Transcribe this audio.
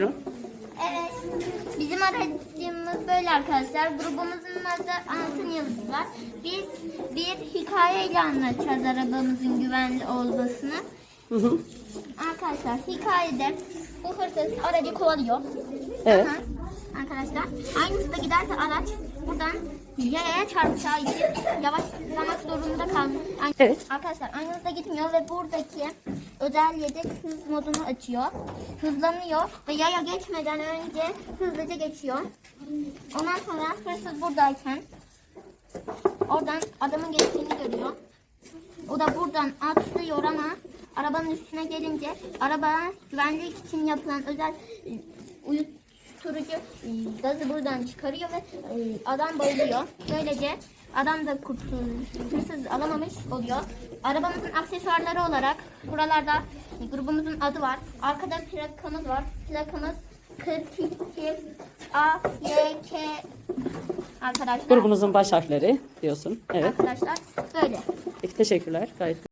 Evet. Bizim aracımız böyle arkadaşlar. Grubumuzun adı Altın Yıldız var. Biz bir hikayeyle anlatacağız arabamızın güvenli olmasını. Hı hı. Arkadaşlar hikayede bu hırsız aracı kovalıyor. Evet. Aha, Arkadaşlar aynısı da giderse araç buradan yaya çarpacağı için yavaşlamak zorunda kalmış. Evet. Arkadaşlar aynısı da gitmiyor ve buradaki özel yedek hız modunu açıyor. Hızlanıyor ve yaya geçmeden önce hızlıca geçiyor. Ondan sonra hırsız buradayken oradan adamın geçtiğini görüyor. O da buradan atlıyor ama arabanın üstüne gelince araba güvenlik için yapılan özel e, uyuşturucu gazı buradan çıkarıyor ve e, adam bayılıyor. Böylece adam da kurtul, hırsız alamamış oluyor. Arabamızın aksesuarları olarak buralarda grubumuzun adı var. Arkada plakamız var. Plakamız 42 A Y K arkadaşlar. Grubunuzun baş harfleri diyorsun. Evet. Arkadaşlar böyle. Peki teşekkürler. Gayet